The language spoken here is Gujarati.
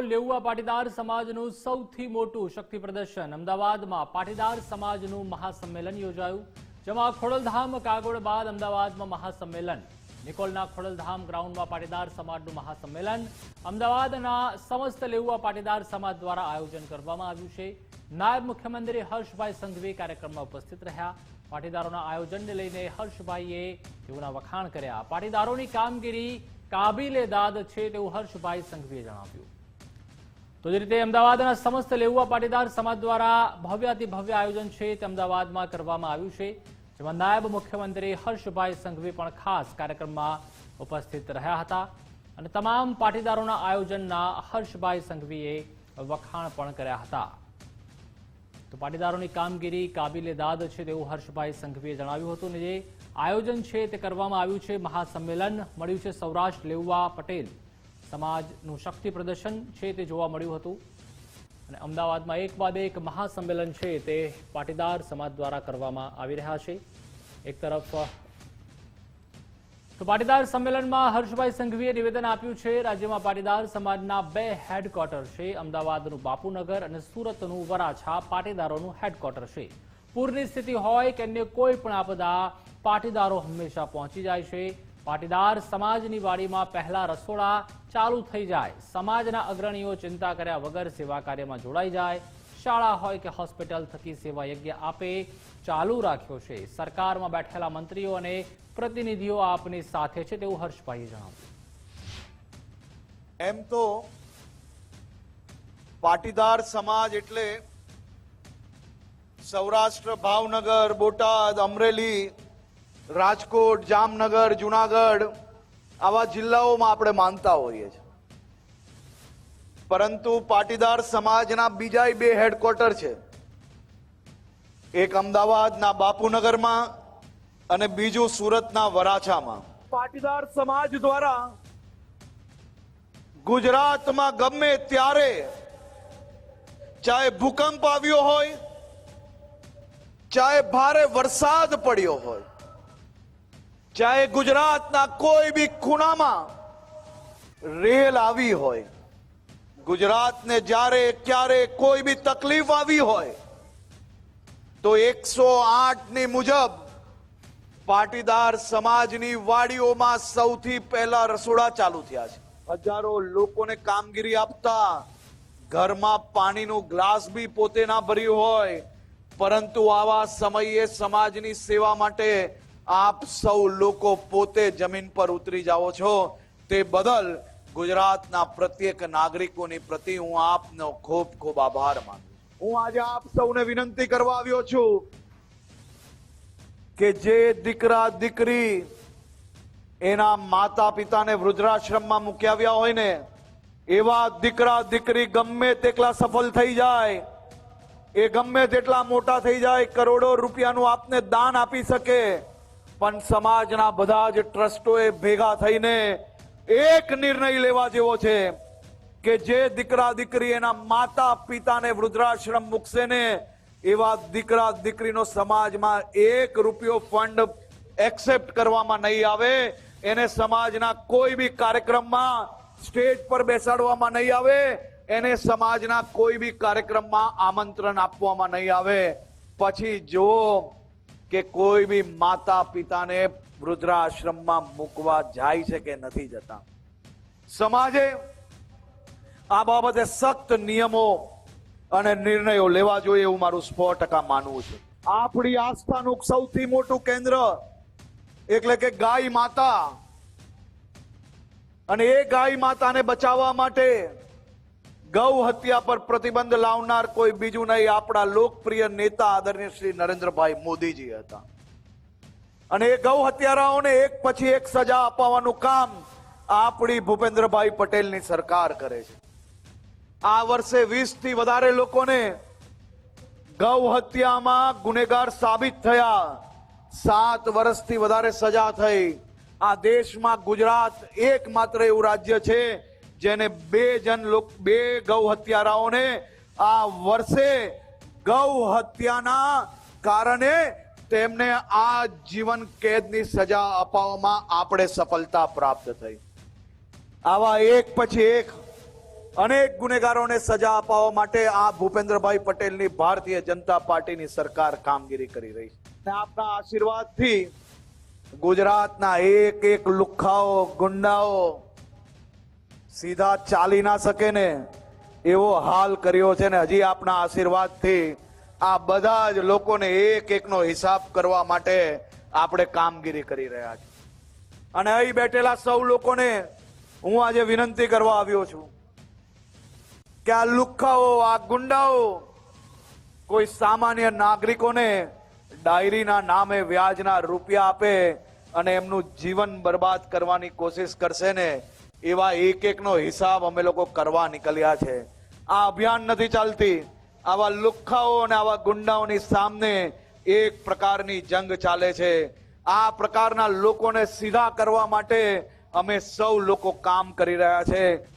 લેઉવા પાટીદાર સમાજનું સૌથી મોટું શક્તિ પ્રદર્શન. અમદાવાદમાં પાટીદાર સમાજનું મહાસંમેલન યોજાયું. જેમાં ખોડલધામ, કાગોળ બાદ અમદાવાદમાં મહાસંમેલન. નિકોલના ખોડલધામ ગ્રાઉન્ડમાં પાટીદાર સમાજનું મહાસંમેલન. અમદાવાદના સમસ્ત લેઉવા પાટીદાર સમાજ દ્વારા આયોજન કરવામાં આવ્યું છે. નાયબ મુખ્યમંત્રી હર્ષભાઈ સંઘવી કાર્યક્રમમાં ઉપસ્થિત રહ્યા. પાટીદારોના આયોજનને લઈને હર્ષભાઈએ તેઓના વખાણ કર્યા. પાટીદારોની કામગીરી કાબિલે દાદ છે તેવું હર્ષભાઈ સંઘવીએ જણાવ્યું. તો જે રીતે અમદાવાદના સમસ્ત લેઉવા પાટીદાર સમાજ દ્વારા ભવ્યાતિ ભવ્ય આયોજન છે તે અમદાવાદમાં કરવામાં આવ્યું છે, જેમાં નાયબ મુખ્યમંત્રી હર્ષભાઈ સંઘવી પણ ખાસ કાર્યક્રમમાં ઉપસ્થિત રહ્યા હતા અને તમામ પાટીદારોના આયોજનના હર્ષભાઈ સંઘવીએ વખાણ પણ કર્યા હતા. તો પાટીદારોની કામગીરી કાબિલે દાદ છે તેવું હર્ષભાઈ સંઘવીએ જણાવ્યું હતું અને જે આયોજન છે તે કરવામાં આવ્યું છે, મહાસંમેલન મળ્યું છે સૌરાષ્ટ્ર લેઉવા પટેલ સમાજનું શક્તિ પ્રદર્શન છે તે જોવા મળ્યું હતું. અને અમદાવાદમાં એક બાદ એક મહાસંમેલન છે તે પાટીદાર સમાજ દ્વારા કરવામાં આવી રહ્યા છે. એક તરફ, તો પાટીદાર સંમેલનમાં હર્ષભાઈ સંઘવીએ નિવેદન આપ્યું છે, રાજ્યમાં પાટીદાર સમાજના બે હેડક્વાર્ટર છે, અમદાવાદનું બાપુનગર અને સુરતનું વરાછા પાટીદારોનું હેડક્વાર્ટર છે. પૂરની સ્થિતિ હોય કે અન્ય કોઈ પણ આપદા પાટીદારો હંમેશા પહોંચી જાય છે. પાટીદાર સમાજની વાડીમાં પહેલા રસોડા ચાલુ થઈ જાય. સમાજના અગ્રણીઓ ચિંતા કર્યા વગર સેવા કાર્યમાં જોડાઈ જાય. શાળા હોય કે હોસ્પિટલ થકી સેવા યજ્ઞ આપે ચાલુ રાખ્યો છે. સરકારમાં બેઠેલા મંત્રીઓ અને પ્રતિનિધિઓ આપની સાથે છે તેવું હર્ષભાઈએ જણાવ્યું. એમ તો પાટીદાર સમાજ એટલે સૌરાષ્ટ્ર, ભાવનગર, બોટાદ, અમરેલી રાજકોટ જામનગર જુનાગઢ આવા જિલ્લાઓમાં આપણે માનતા હોઈએ છીએ. પરંતુ પાટીદાર સમાજના બીજા બે હેડક્વાર્ટર છે. એક અમદાવાદના બાપુનગરમાં અને બીજું સુરતના વરાછામાં. પાટીદાર સમાજ દ્વારા ગુજરાતમાં ગમે ત્યારે ચાહે ભૂકંપ આવ્યો હોય ચાહે ભારે વરસાદ પડ્યો હોય ચાહે ગુજરાતના કોઈ બી ખૂણામાં રેલ આવી હોય, ગુજરાતને જ્યારે ક્યારે કોઈ બી તકલીફ આવી હોય, તો એકસો આઠની મુજબ પાટીદાર સમાજની વાડીઓમાં સૌથી પહેલા રસોડા ચાલુ થયા છે. હજારો લોકોને કામગીરી આપતા, ઘરમાં પાણીનું ગ્લાસ બી પોતે ના ભર્યું હોય, પરંતુ આવા સમયે સમાજની સેવા માટે આપ સૌ લોકો પોતે જમીન પર ઉતરી જાઓ છો. તે બદલ ગુજરાતના પ્રત્યેક નાગરિકોની પ્રતિ હું આપનો ખૂબ ખૂબ આભાર માનું હું આજે આપ સૌને વિનંતી કરવા આવ્યો છું કે જે દીકરા દીકરી એના માતા પિતાને વૃદ્ધાશ્રમમાં મૂકી આવ્યા હોય ને, એવા દીકરા દીકરી ગમે તેટલા સફળ થઈ જાય, એ ગમે તેટલા મોટા થઈ જાય, કરોડો રૂપિયાનું આપને દાન આપી શકે પણ સમાજના બધા જ ટ્રસ્ટોએ ભેગા થઈને એક નિર્ણય લેવા જેવો છે કે જે દીકરા દીકરી એના માતા પિતાને વૃદ્ધાશ્રમ મૂકશે ને એવા દીકરા દીકરીનો સમાજમાં એક રૂપિયો ફંડ એક્સેપ્ટ કરવામાં નહીં આવે. એને સમાજના કોઈ બી કાર્યક્રમમાં સ્ટેજ પર બેસાડવામાં નહીં આવે. એને સમાજના કોઈ બી કાર્યક્રમમાં આમંત્રણ આપવામાં નહીં આવે. પછી જો કે કોઈ બી માતા પિતાને વૃદ્ધાશ્રમમાં મૂકવા જાય છે કે નથી જતા. સમાજે આ બાબતે સખ્ત નિયમો અને નિર્ણયો લેવા જોઈએ એવું મારું સો ટકા માનવું છે. આપણી આસ્થાનું સૌથી મોટું કેન્દ્ર એટલે કે ગાય માતા. અને એ ગાય માતાને બચાવવા માટે ગૌ હત્યા પર પ્રતિબંધ લાવનાર કોઈ બીજું નહીં, આપણા લોકપ્રિય નેતા આદરણીય શ્રી નરેન્દ્રભાઈ મોદીજી હતા. અને એ ગૌ હત્યારાઓને એક પછી એક સજા અપાવવાનું કામ આપણી ભૂપેન્દ્રભાઈ પટેલની સરકાર કરે છે. આ વર્ષે વીસથી વધારે લોકોને ગૌ હત્યામાં ગુનેગાર સાબિત થયા. સાત વર્ષથી વધારે સજા થઈ. આ દેશમાં ગુજરાત એકમાત્ર એવું રાજ્ય છે જેને બે જન લોક બે ગૌ હત્યારાઓને આ વર્ષે ગૌ હત્યાના કારણે તેમને આ જીવન કેદની સજા અપાવવામાં આપણે સફળતા પ્રાપ્ત થઈ. આવા એક પછી એક અનેક ગુનેગારોને સજા અપાવવા માટે આ ભૂપેન્દ્રભાઈ પટેલની ભારતીય જનતા પાર્ટીની સરકાર કામગીરી કરી રહી છે. આપના આશીર્વાદથી ગુજરાતના એક એક લુખ્ખાઓ, ગુંડાઓ સીધા ચાલી ના શકે ને એવો હાલ કર્યો છે ને હજી આપના આશીર્વાદથી આ બધા જ લોકોને એક એકનો હિસાબ કરવા માટે આપણે કામગીરી કરી રહ્યા છીએ. અને અહીં બેઠેલા સૌ લોકોને હું આજે વિનંતી કરવા આવ્યો છું કે આ લુખ્ખાઓ, આ ગુંડાઓ કોઈ સામાન્ય નાગરિકોને ડાયરીના નામે વ્યાજના રૂપિયા આપે અને એમનું જીવન બરબાદ કરવાની કોશિશ કરશે ને એવા એક એકનો હિસાબ અમે લોકો કરવા નીકળ્યા છે. આ અભિયાન નથી ચાલતી. આવા લુખ્ખાઓ અને આવા ગુંડાઓની સામે એક પ્રકારની જંગ ચાલે છે. આ પ્રકારના લોકોને સીધા કરવા માટે અમે સૌ લોકો કામ કરી રહ્યા છે.